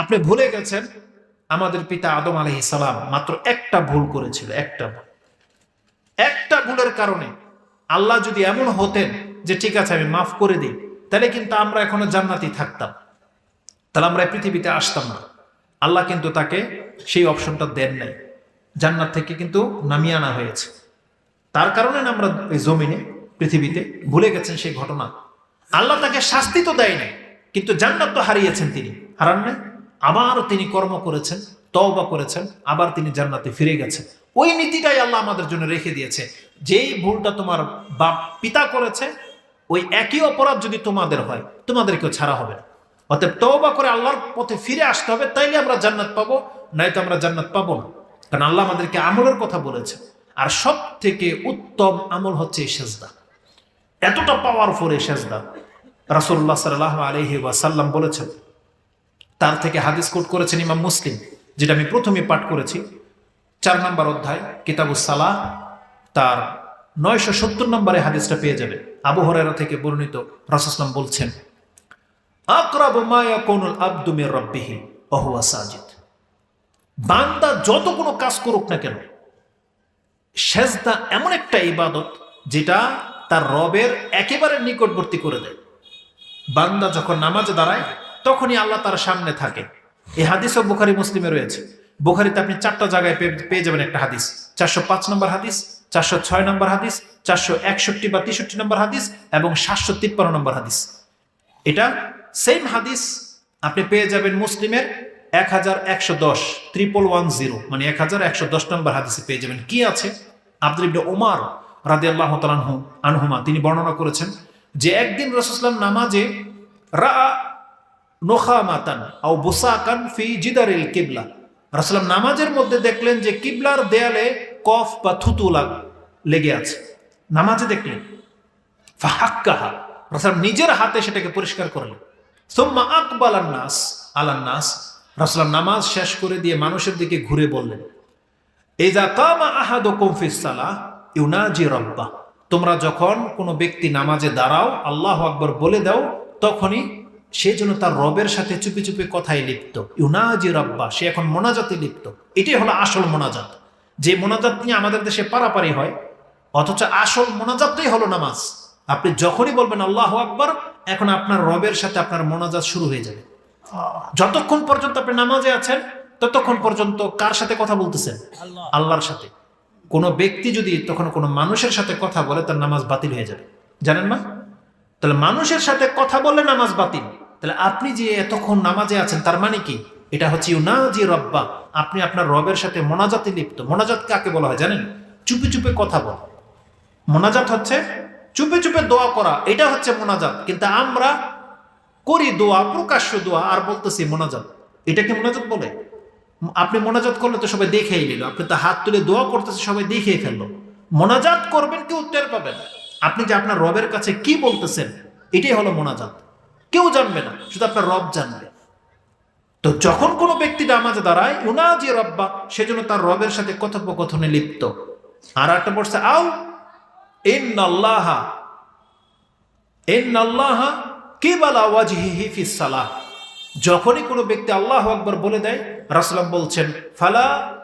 আপনি ভুলে গেছেন, আমাদের পিতা আদম আলহি সালাম মাত্র একটা ভুল করেছিল, একটা ভুল। একটা ভুলের কারণে আল্লাহ যদি এমন হতেন যে ঠিক আছে, আমি মাফ করে দিই, তাহলে কিন্তু আমরা এখনও জান্নাতি থাকতাম। তাহলে আমরা পৃথিবীতে আসতাম না। আল্লাহ কিন্তু তাকে সেই অপশনটা দেন নাই। জান্নাত থেকে কিন্তু নামিয়ে আনা হয়েছে। তার কারণে আমরা এই জমিনে, পৃথিবীতে ভুলে গেছেন সেই ঘটনা। আল্লাহ তাকে শাস্তি তো দেয় নাই কিন্তু জান্নাত তো হারিয়েছেন তিনি। হারান নাই? আবার তিনি কর্ম করেছেন, তওবা করেছেন, আবার তিনি জান্নাতে ফিরে গেছেন। ওই নীতিটাই আল্লাহ আমাদের জন্য রেখে দিয়েছে। যেই ভুলটা তোমার বাপ, পিতা করেছে, ওই একই অপরাধ যদি তোমাদের হয়, তোমাদেরকেও ছাড়া হবে না। অতএব তওবা করে আল্লাহর পথে ফিরে আসতে হবে, তাইলে আমরা জান্নাত পাবো, নয়তো আমরা জান্নাত পাবো না। কারণ আল্লাহ আমাদেরকে আমলের কথা বলেছে। আর সব থেকে উত্তম আমল হচ্ছে এই সেজদা। এতটা পাওয়ারফুল এই সেজদা। রাসুল্লাহ সাল্লাহ আলহি ওয়াসাল্লাম বলেছেন তার থেকে হাদিস কোট করেছেন ইমাম মুসলিম, যেটা আমি প্রথমে পাঠ করেছি। চার নম্বর অধ্যায়, কিতাবুস সালাহ, তার নয়শো সত্তর নম্বরে হাদিসটা পেয়ে যাবে। আবু হরেরা থেকে বর্ণিত রাসুসলাম বলছেন, আকরাব মায়া কোনুল আব্দুমের রব্বিহি অহুয়া সাজিদ। বান্দা যত কোনো কাজ করুক না কেন, সেজদা এমন একটা ইবাদত যেটা তার রবের একেবারে নিকটবর্তী করে দেয়। বান্দা যখন নামাজে দাঁড়ায় তখনই আল্লাহ তার সামনে থাকে। এই হাদিসও বুখারি, মুসলিমে রয়েছে। বুখারিতে আপনি চারটা জায়গায় পেয়ে- যাবেন একটা হাদিস। চারশো পাঁচ নম্বর হাদিস, চারশো ছয় নম্বর হাদিস, চারশো একষট্টি বা তেষট্টি নম্বর হাদিস এবং সাতশো তিপ্পান্ন নম্বর হাদিস। এটা সেম হাদিস আপনি পেয়ে যাবেন মুসলিমের এক হাজার একশো দশ ত্রিপল ওয়ান জিরো মানে এক হাজার একশো দশ নম্বর হাদিসে পেয়ে যাবেন। কি আছে? আব্দুল ইবনে ওমার রাদে আল্লাহ তালানহু আনহুমা, তিনি বর্ণনা করেছেন যে একদিন রসুসলাম নামাজে রা নোখা মাতান আও বুসাকান ফি জিদারিল কিবলা। রাসুলাম নামাজের মধ্যে দেখলেন যে কিবলার দেয়ালে কফ বা থুতু লেগে আছে। নামাজে দেখলেন। ফাহাক্কাহা। রাসুলাম নিজের হাতে সেটাকে পরিষ্কার করলেন। সোম্মা আকবাল নাস আলান্নাস রাসুলাম নামাজ শেষ করে দিয়ে মানুষের দিকে ঘুরে বললেন এজা কামা আহাদুকুম ফিস সালাহ ইউনাজি রব্বা তোমরা যখন কোনো ব্যক্তি নামাজে দাঁড়াও, আল্লাহ আকবর বলে দাও, তখনই সে যেন তার রবের সাথে চুপি চুপি কথায় লিপ্ত। ইউনাজি রব্বা সে এখন মোনাজাতে লিপ্ত। এটাই হলো আসল মোনাজাত। যে মোনাজাত নিয়ে আমাদের দেশে পারাপারি হয় অথচ আসল মোনাজাতটাই হলো নামাজ। আপনি যখনই বলবেন আল্লাহ আকবর এখন আপনার রবের সাথে আপনার মোনাজাত শুরু হয়ে যাবে। যতক্ষণ পর্যন্ত আপনি নামাজে আছেন ততক্ষণ পর্যন্ত কার সাথে কথা বলতেছেন? আল্লাহর সাথে। কোনো ব্যক্তি যদি তখন কোনো মানুষের সাথে কথা বলে তার নামাজ বাতিল হয়ে যাবে। জানেন না তাহলে মানুষের সাথে কথা বলে নামাজ বাতিল। তাহলে আপনি যে এতক্ষণ নামাজে আছেন, তার মানে কি? এটা হচ্ছে ইউনাজি রব্বা। আপনি আপনার রবের সাথে মোনাজাতে লিপ্ত। মোনাজাত কাকে বলা হয় জানেন? চুপে চুপে কথা বলা। মোনাজাত হচ্ছে চুপে চুপে দোয়া করা। এটা হচ্ছে মোনাজাত। কিন্তু আমরা করি দোয়া, প্রকাশ্য দোয়া, আর বলতেছি মোনাজাত। এটাকে মোনাজাত বলে? আপনি মোনাজাত করলে তো সবাই দেখেই নিল। আপনি তো হাত তুলে দোয়া করতেছে সবাই দেখেই ফেলল। মোনাজাত করবেন কেউ টের পাবেন আপনি যে আপনার রবের কাছে কি বলতেছেন, এটাই হলো মোনাজাত। কেউ জানবে না, শুধু আপনার রব জানবে। তো যখন কোনো ব্যক্তি নামাজে দাঁড়ায়, উনাজি রব্বা সেজন্য তার রবের সাথে কথোপকথনে লিপ্ত। আর একটা পড়ছে, আও, ইন্নাল্লাহা ইন্নাল্লাহা কিবালা ওয়াজহিহি ফিস সালাহ। যখনই কোনো ব্যক্তি আল্লাহ আকবর বলে দেয় রাসলাম বলছেন, ফালা,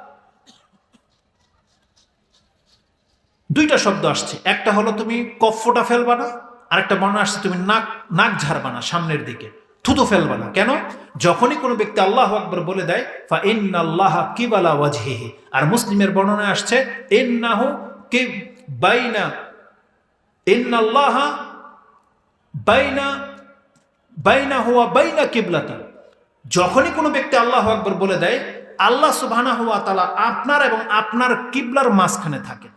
দুইটা শব্দ আসছে। একটা হলো, তুমি কফটা ফেলবা না? আরেকটা বর্ণনা আসছে, তুমি নাক নাক ঝাড়বা না, সামনের দিকে। থুতু ফেলবা না। কেন? যখনই কোনো ব্যক্তি আল্লাহ আকবর বলে দেয়, ফা ইন্নাল্লাহ কিবালা ওয়াজহিহি। আর মুসলিমের বর্ণনা আসছে, ইন্নাহু কি বাইনা, ইন্নাল্লাহ বাইনা বাইনা হুয়া বাইনা কিবলাতা। যখনই কোনো ব্যক্তি আল্লাহ আকবর বলে দেয়, আল্লাহ তালা আপনার এবং আপনার কিবলার মাঝখানে থাকেন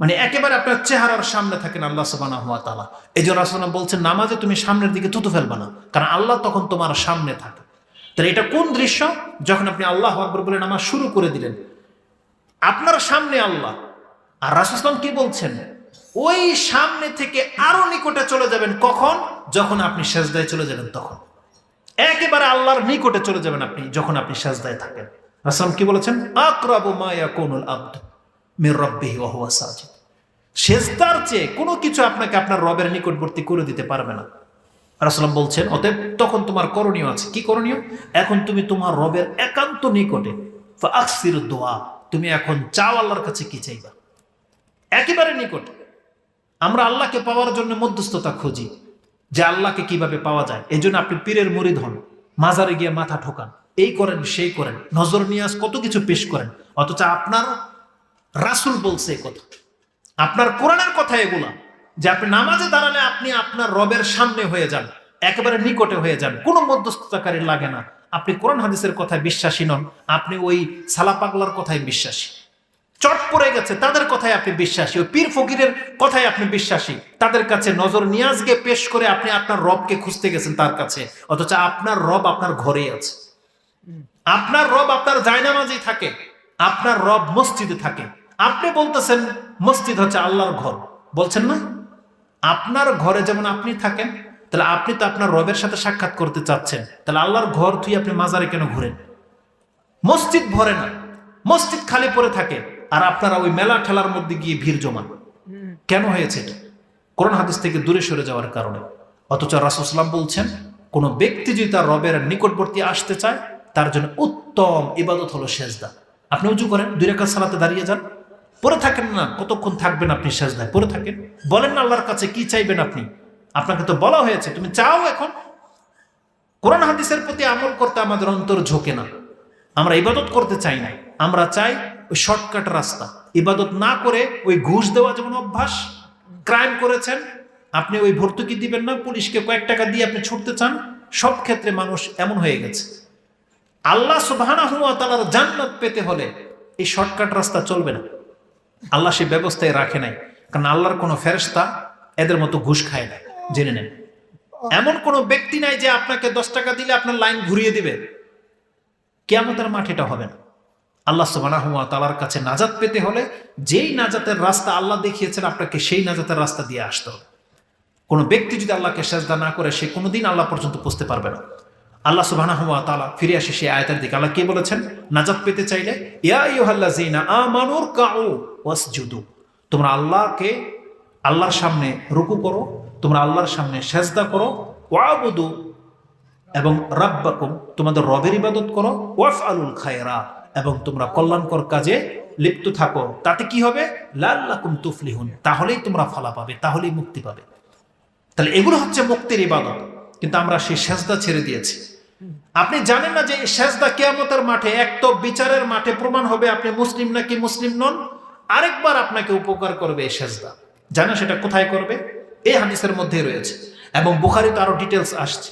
মানে একেবারে আপনার চেহারার সামনে থাকেন আল্লাহ সুবহানা হুয়া তালা এই জন্য রাসূলুল্লাহ বলছেন, নামাজে তুমি সামনের দিকে থুতু ফেলবে না, কারণ আল্লাহ তখন তোমার সামনে থাকে। তাহলে এটা কোন দৃশ্য? যখন আপনি আল্লাহ আকবর বলে নামাজ শুরু করে দিলেন, আপনার সামনে আল্লাহ, আর রাসুসলাম কি বলছেন? ওই সামনে থেকে আরও নিকটে চলে যাবেন কখন? যখন আপনি সেজদায় চলে যাবেন তখন। একেবারে আল্লাহর নিকটে চলে যাবেন আপনি, যখন আপনি সেজদায় থাকেন। রাসুলাম কি বলেছেন? আকরাবু মায়া ইয়াকুনুল আব্দ। মির রাব্বিহি ওয়া হুয়া সাজিদ। সেজদার চেয়ে কোনো কিছু আপনাকে আপনার রবের নিকটবর্তী করে দিতে পারবে না। রাসলাম বলছেন, অতএব তখন তোমার করণীয় আছে। কি করণীয়? এখন তুমি তোমার রবের একান্ত নিকটে আকসির দোয়া, তুমি এখন চাও আল্লাহর কাছে কি চাইবা? একেবারে নিকটে। আমরা আল্লাহকে পাওয়ার জন্য মধ্যস্থতা খুঁজি, যে আল্লাহকে কীভাবে পাওয়া যায়। এই জন্য আপনি পীরের মরিদ হন, মাজারে গিয়ে মাথা ঠোকান। এই করেন, সেই করেন। নজর নিয়াজ কত কিছু পেশ করেন। অথচ আপনার রাসুল বলছে কথা। আপনার কোরআনের কথা এগুলা, যে আপনি নামাজে দাঁড়ালে আপনি আপনার রবের সামনে হয়ে যান, একেবারে নিকটে হয়ে যান, কোনো মধ্যস্থতাকারী লাগে না। আপনি কোরআন হাদিসের কথায় বিশ্বাসী নন, আপনি ওই সালা পাগলার কথায় বিশ্বাসী। চট পড়ে গেছে, তাদের কথায় আপনি বিশ্বাসী, ওই পীর ফকিরের কথায় আপনি বিশ্বাসী। তাদের কাছে নজর নিয়াজকে পেশ করে আপনি আপনার রবকে খুঁজতে গেছেন তার কাছে, অথচ আপনার রব আপনার ঘরেই আছে। আপনার রব আপনার জায়নামাজেই থাকে, আপনার রব মসজিদে থাকে। আপনি বলতেছেন মসজিদ হচ্ছে আল্লাহর ঘর। বলছেন না? আপনার ঘরে যেমন আপনি থাকেন, তাহলে আপনি তো আপনার রবের সাথে সাক্ষাৎ করতে চাচ্ছেন। তাহলে আল্লাহর ঘর তুই আপনি মাজারে কেন ঘুরেন? মসজিদ ভরে না। মসজিদ খালি পড়ে থাকে, আর আপনারা ওই মেলা ঠেলার মধ্যে গিয়ে ভিড় জমান। কেন হয়েছে এটা? কোরআন হাদিস থেকে দূরে সরে যাওয়ার কারণে। অথচ রাসুসলাম বলছেন, কোন ব্যক্তি যদি তার রবের নিকটবর্তী আসতে চায়, তার জন্য উত্তম ইবাদত হলো সেজদা। আপনি উজু করেন, দুই রেখা সালাতে দাঁড়িয়ে যান। পরে থাকেন না, কতক্ষণ থাকবেন আপনি সেজদায়? পরে থাকেন। বলেন না আল্লাহর কাছে কি চাইবেন আপনি? আপনাকে তো বলা হয়েছে, তুমি চাও এখন? কোরআন হাদিসের প্রতি আমল করতে আমাদের অন্তর ঝোঁকে না। আমরা ইবাদত করতে চাই না। আমরা চাই ওই শর্টকাট রাস্তা। ইবাদত না করে ওই ঘুষ দেওয়া যেমন অভ্যাস, ক্রাইম করেছেন, আপনি ওই ভর্তুকি দিবেন না, পুলিশকে কয়েক টাকা দিয়ে আপনি ছুটতে চান, সব ক্ষেত্রে মানুষ এমন হয়ে গেছে। আল্লাহ তালার জান্নাত পেতে হলে এই শর্টকাট রাস্তা চলবে না। আল্লাহ সে ব্যবস্থায় রাখে নাই। কারণ আল্লাহর কোনো ফেরস্তা এদের মতো ঘুষ খায় না, জেনে নেন। এমন কোনো ব্যক্তি নাই যে আপনাকে দশ টাকা দিলে আপনার লাইন ঘুরিয়ে দিবে। কেয়ামতের মাঠ এটা হবে না। আল্লাহ সুবাহ তালার কাছে নাজাত পেতে হলে যেই নাজাতের রাস্তা আল্লাহ দেখিয়েছেন, আপনাকে সেই নাজাতের রাস্তা দিয়ে আসতে হবে। কোনো ব্যক্তি যদি আল্লাহকে সেজদা না করে, সে কোনোদিন আল্লাহ পর্যন্ত পৌঁছতে পারবে না। আল্লাহ সুবাহ তালা ফিরে আসে সেই আয়তের দিকে। আল্লাহ কে বলেছেন? নাজাত পেতে চাইলে, ইয়া ইউহাল্লা জিনা আমানুর কাউ ওয়াসজুদু। তোমরা আল্লাহকে আল্লাহর সামনে রুকু করো, তোমরা আল্লাহর সামনে সেজদা করো, ওয়াবুদু, এবং রাব্বাকুম, তোমাদের রবের ইবাদত করো ওয়াফ আলুল খায়রা, এবং তোমরা কল্যাণকর কাজে লিপ্ত থাকো। তাতে কি হবে? লাল্লাকুম তুফলিহুন, তাহলেই তোমরা ফলা পাবে, তাহলেই মুক্তি পাবে। তাহলে এগুলো হচ্ছে মুক্তির ইবাদত, কিন্তু আমরা সেই সেজদা ছেড়ে দিয়েছি। আপনি জানেন না যে সেজদা কেয়ামতের মাঠে, এক তো বিচারের মাঠে প্রমাণ হবে আপনি মুসলিম নাকি মুসলিম নন? আরেকবার আপনাকে উপকার করবে এই সেজদা। জানেন সেটা কোথায় করবে? এই হাদিসের মধ্যেই রয়েছে। এবং বুখারি তো আরও ডিটেলস আসছে।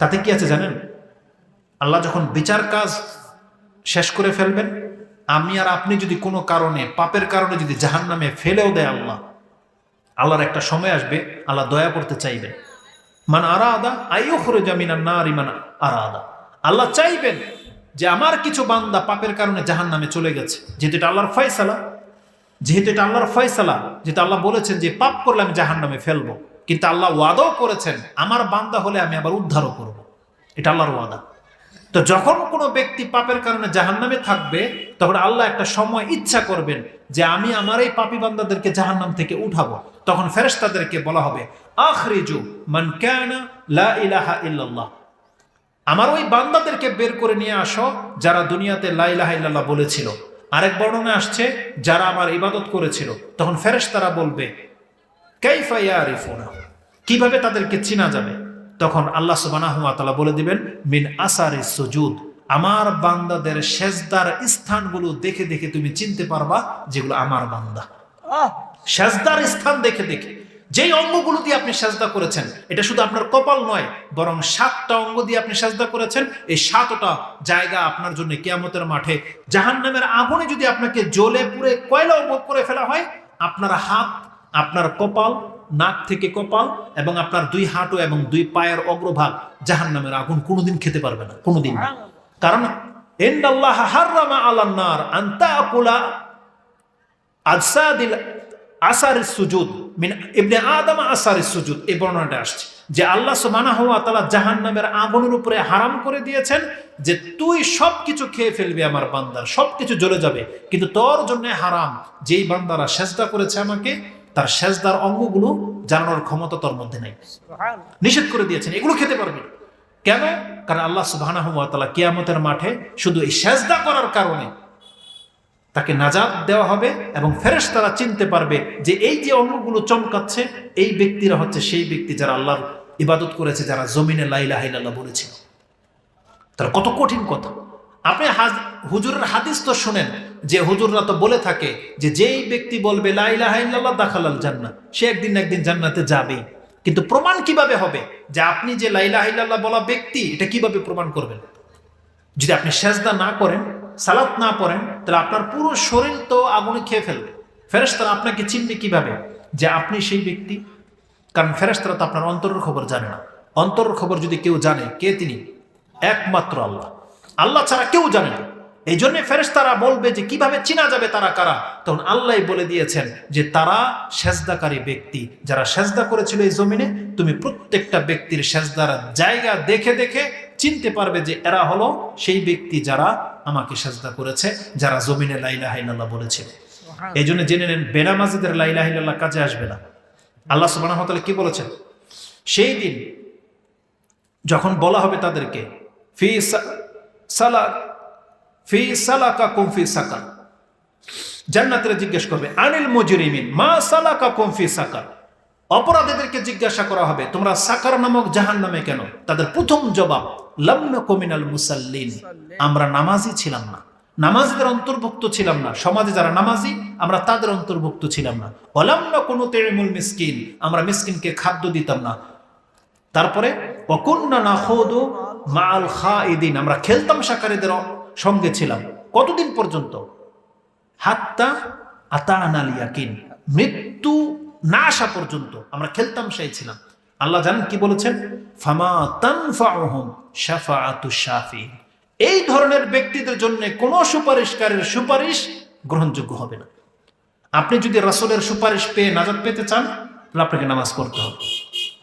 তাতে কি আছে জানেন? আল্লাহ যখন বিচার কাজ শেষ করে ফেলবেন, আমি আর আপনি যদি কোনো কারণে, পাপের কারণে যদি জাহান নামে ফেলেও দেয় আল্লাহ, আল্লাহর একটা সময় আসবে, আল্লাহ দয়া করতে চাইবেন মান আরা আদা আইও খরে জামিনা না রিমান আরা আদা আল্লাহ চাইবেন যে আমার কিছু বান্দা পাপের কারণে জাহান নামে চলে গেছে যেহেতু এটা আল্লাহর ফয়সালা যেহেতু এটা আল্লাহর ফয়সালা, যেহেতু আল্লাহ বলেছেন যে পাপ করলে আমি জাহান নামে ফেলব, কিন্তু আল্লাহ ওয়াদাও করেছেন, আমার বান্দা হলে আমি আবার উদ্ধারও করব। এটা আল্লাহর ওয়াদা। তো যখন কোনো ব্যক্তি পাপের কারণে জাহান নামে থাকবে, তখন আল্লাহ একটা সময় ইচ্ছা করবেন যে আমি আমার এই পাপি বান্দাদেরকে জাহান নাম থেকে উঠাবো। তখন ফেরেশতাদেরকে বলা হবে, আখরিজু মান কানা লা ইলাহা ইল্লাল্লাহ। আমার ওই বান্দাদেরকে বের করে নিয়ে আসো যারা দুনিয়াতে লা ইলাহা ইল্লাল্লাহ বলেছিল। আরেক বর্ণনা আসছে যারা আমার ইবাদত করেছিল তখন ফেরেস তারা বলবে কীভাবে তাদেরকে চিনা যাবে? তখন আল্লাহ সুবহানাহু ওয়া বলে দিবেন মিন আসারে সুজুদ। আমার বান্দাদের সেজদার স্থানগুলো দেখে দেখে তুমি চিনতে পারবা যেগুলো আমার বান্দা। সেজদার স্থান দেখে দেখে। যেই অঙ্গগুলো দিয়ে আপনি সাজদা করেছেন, এটা শুধু আপনার কপাল নয়, বরং সাতটা অঙ্গ দিয়ে আপনি সাজদা করেছেন, এই সাতটা জায়গা আপনার জন্য কেয়ামতের মাঠে। জাহান্নামের আগুনে যদি আপনাকে জ্বলে পুড়ে কয়লা করে ফেলা হয়, আপনার হাত, আপনার কপাল, নাক থেকে কপাল এবং আপনার দুই হাঁটু এবং দুই পায়ের অগ্রভাগ জাহান নামের আগুন কোনোদিন খেতে পারবে না, কোনোদিন না। কারণ এন্দাল্লাহ হাররামা আলান্নার আন্তাকুলা আজসাদিল আসারের সুজুদ মিন ইবনে আদম আসারের সুজুদ এই বর্ণনাটা আসছে। যে আল্লাহ সুবহানাহু ওয়া তাআলা জাহান্নামের আগুনের উপরে হারাম করে দিয়েছেন যে তুই সবকিছু খেয়ে ফেলবি আমার বান্দার সবকিছু জ্বলে যাবে। কিন্তু তোর জন্য হারাম। যেই বান্দারা সেজদা করেছে আমাকে তার সেজদার অঙ্গগুলো জানানোর ক্ষমতা তোর মধ্যে নাই। নিষেধ করে দিয়েছেন এগুলো খেতে পারবি কেন? কারণ আল্লাহ তাআলা কিয়ামতের মাঠে শুধু এই সেজদা করার কারণে তাকে নাজাদ দেওয়া হবে এবং ফেরেস তারা চিনতে পারবে যে এই যে অঙ্গগুলো চমকাচ্ছে, এই ব্যক্তিরা হচ্ছে সেই ব্যক্তি যারা আল্লাহর ইবাদত করেছে, যারা জমিনে লাইলা হাইলাল্লাহ বলেছিল। তার কত কঠিন কথা। আপনি হাজ- হুজুরের হাদিস তো শুনেন যে হুজুররা তো বলে থাকে যে যেই ব্যক্তি বলবে লাইলা হাইল্লাহ দাখালাল জান্নাত সে একদিন একদিন জান্নাতে যাবেই। কিন্তু প্রমাণ কীভাবে হবে যে আপনি যে লাইলা হাইল্লাহ বলা ব্যক্তি, এটা কীভাবে প্রমাণ করবেন? যদি আপনি সেজদা না করেন সালাত না পড়েন, তাহলে আপনার পুরো শরীর তো আগুনে খেয়ে ফেলবে। ফেরেশতারা আপনাকে চিনবে কীভাবে যে আপনি সেই ব্যক্তি? কারণ ফেরেশতারা তো আপনার অন্তরের খবর জানে না। অন্তরের খবর যদি কেউ জানে, কে তিনি? একমাত্র আল্লাহ। আল্লাহ ছাড়া কেউ জানে না। এই জন্য ফেরেশতারা বলবে যে কীভাবে চিনা যাবে তারা কারা? তখন আল্লাহ বলে দিয়েছেন যে তারা সেজদাকারী ব্যক্তি। যারা সেজদা করেছিল এই জমিনে, তুমি প্রত্যেকটা ব্যক্তির সেজদার জায়গা দেখে দেখে চিনতে পারবে যে এরা হলো সেই ব্যক্তি যারা আমাকে সেজদা করেছে যারা জমিনে লাইলা হাইলাল্লাহ বলেছিল। এই জন্য জেনে নেন বেনামাজিদের লাইলা হাইলাল্লাহ কাজে আসবে না। আল্লাহ তাআলা কি বলেছেন? সেই দিন যখন বলা হবে তাদেরকে ফি সালা ফি সালাকা কুম ফি সাকার। জান্নাতের জিজ্ঞেস করবে আনিল মুজরিমিন মা সালাকা কুম ফি সাকার। অপরাধীদেরকে জিজ্ঞাসা করা হবে, তোমরা সাকার নামক জাহান নামে কেন? তাদের প্রথম জবাব লাম্না কমিনাল মুসাল্লিন। আমরা নামাজি ছিলাম না। নামাজিদের অন্তর্ভুক্ত ছিলাম না। সমাজে যারা নামাজি, আমরা তাদের অন্তর্ভুক্ত ছিলাম না। অলাম্না কোনো তেড়মুল মিসকিন। আমরা মিসকিনকে খাদ্য দিতাম না। তারপরে অকন্যা না খোদ মাল খা এদিন আমরা খেলতাম সাকারীদের সঙ্গে ছিলাম। কতদিন পর্যন্ত? হাত্তা আতা আনালিয়াকিন মৃত্যু না আসা পর্যন্ত আমরা খেলতাম সেই ছিলাম। আল্লাহ জানেন কি বলেছেন? ফামা তানফাউহুম শাফাআতু শাফি এই ধরনের ব্যক্তিদের জন্য কোনো সুপারিশকারের সুপারিশ গ্রহণযোগ্য হবে না। আপনি যদি রাসূলের সুপারিশ পেয়ে নাজাত পেতে চান, তাহলে আপনাকে নামাজ পড়তে হবে।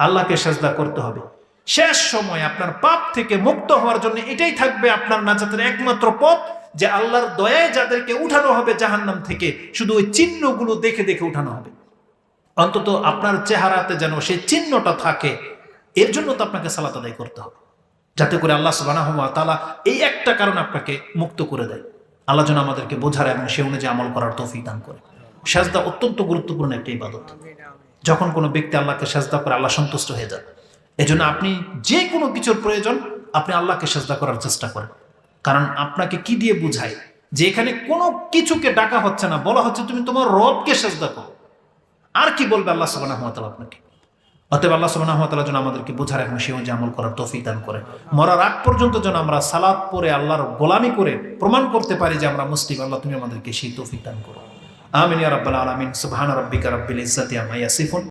আল্লাহকে সাজদা করতে হবে। শেষ সময় আপনার পাপ থেকে মুক্ত হওয়ার জন্য এটাই থাকবে আপনার নাজাতের একমাত্র পথ, যে আল্লাহর দয়ায় যাদেরকে উঠানো হবে জাহান্নাম থেকে, শুধু ওই চিহ্নগুলো দেখে দেখে উঠানো হবে। অন্তত আপনার চেহারাতে যেন সেই চিহ্নটা থাকে, এর জন্য তো আপনাকে সালাত আদায় করতে হবে। যাতে করে আল্লাহ সুবহানাহু ওয়া তাআলা এই একটা কারণ আপনাকে মুক্ত করে দেয়। আল্লাহ যেন আমাদেরকে বোঝার এবং সে অনুযায়ী আমল করার তৌফিক দান করে। সাজদা অত্যন্ত গুরুত্বপূর্ণ একটা ইবাদত। যখন কোনো ব্যক্তি আল্লাহকে সাজদা করে, আল্লাহ সন্তুষ্ট হয়ে যান। এজন্য আপনি যে কোনো কিছুর প্রয়োজন, আপনি আল্লাহকে সাজদা করার চেষ্টা করেন। কারণ আপনাকে কি দিয়ে বুঝায়? যে এখানে কোনো কিছুকে ডাকা হচ্ছে না। বলা হচ্ছে, তুমি তোমার রবকে সাজদা করো। আর কি বলবে আল্লাহ তাআলা আপনাকে? অতএব আল্লাহ তাআলা যেন আমাদেরকে বোঝার এখন সেও যে আমল করার তৌফিক দান করে। মরার আগ পর্যন্ত যেন আমরা সালাদ পরে আল্লাহর গোলামি করে প্রমাণ করতে পারি যে আমরা মুসলিম, আল্লাহ তুমি আমাদেরকে সেই তৌফিক দান করো। আমিন রাব্বাল আলামিন। সুবহান রব্বিল রাব্বিল ইজ্জাতি আম্মা ইয়াসিফুন।